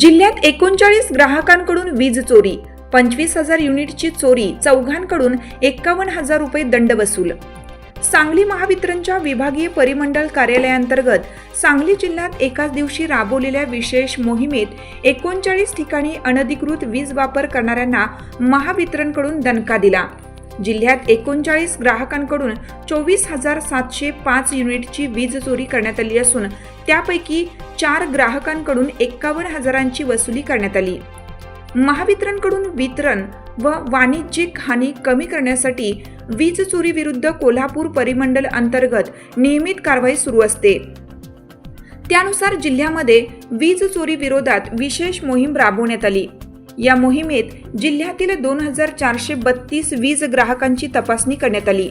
जिल्ह्यात एकोणचाळीस ग्राहकांकडून वीज चोरी पंचवीस हजार युनिटची चोरी चौघांकडून एक्कावन्न हजार रुपये दंड वसूल. सांगली महावितरणच्या विभागीय परिमंडळ कार्यालयांतर्गत सांगली जिल्ह्यात एकाच दिवशी राबवलेल्या विशेष मोहिमेत एकोणचाळीस ठिकाणी अनधिकृत वीज वापर करणाऱ्यांना महावितरणकडून दणका दिला. जिल्ह्यात एकोणचाळीस ग्राहकांकडून चोवीस हजार सातशे पाच युनिटची वीज चोरी करण्यात आली असून त्यापैकी चार ग्राहकांकडून एक्कावन्न हजारांची वसुली करण्यात आली. महावितरणकडून वितरण व वाणिज्यिक हानी कमी करण्यासाठी वीज चोरी विरुद्ध कोल्हापूर परिमंडल अंतर्गत नियमित कारवाई सुरू असते. त्यानुसार जिल्ह्यामध्ये वीज चोरी विरोधात विशेष मोहीम राबवण्यात आली. या मोहिमेत जिल्ह्यातील दोन हजार चारशे बत्तीस वीज ग्राहकांची तपासणी करण्यात आली.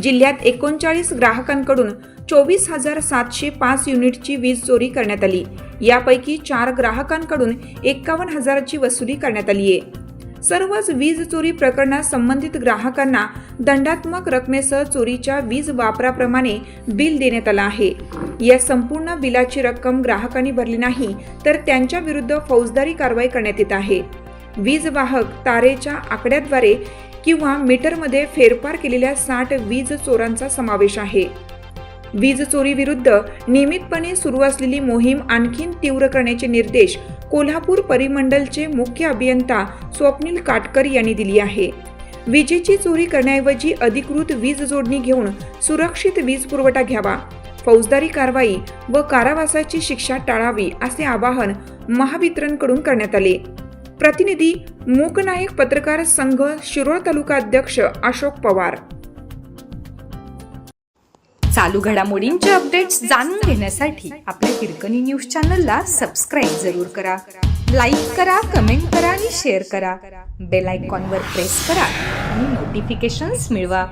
जिल्ह्यात एकोणचाळीस ग्राहकांकडून चोवीस हजार सातशे पाच युनिटची वीज चोरी करण्यात आली. यापैकी चार ग्राहकांकडून एक्कावन्न हजाराची वसुली करण्यात आली आहे. सर्वच वीज चोरी प्रकरणात संबंधित ग्राहकांना दंडात्मक रकमेसह चोरीच्या वीज वापराप्रमाणे बिल देण्यात आलं आहे. या संपूर्ण बिलाची रक्कम ग्राहकांनी भरली नाही तर त्यांच्या विरुद्ध फौजदारी कारवाई करण्यात येत आहे. वीज वाहक तारेच्या आकड्याद्वारे किंवा मीटरमध्ये फेरफार केलेल्या साठ वीज चोरांचा समावेश आहे. वीज चोरी विरुद्ध नियमितपणे सुरू असलेली मोहीम आणखीन तीव्र करण्याचे निर्देश कोल्हापूर परिमंडलचे मुख्य अभियंता स्वप्नील काटकर यांनी दिली आहे. विजेची चोरी करण्याऐवजी अधिकृत वीज जोडणी घेऊन सुरक्षित वीज पुरवठा घ्यावा. फौजदारी कारवाई व कारावासाची शिक्षा टाळावी असे आवाहन महावितरणकडून करण्यात आले. प्रतिनिधी मूकनायक पत्रकार संघ शिरोळ तालुका अध्यक्ष अशोक पवार. चालू घडामोडींचे अपडेट्स जाणून घेण्यासाठी आपल्या हिरकणी न्यूज चॅनलला सबस्क्राईब जरूर करा. लाईक करा कमेंट करा आणि शेअर करा. बेल आयकॉनवर प्रेस करा आणि नोटिफिकेशन्स मिळवा.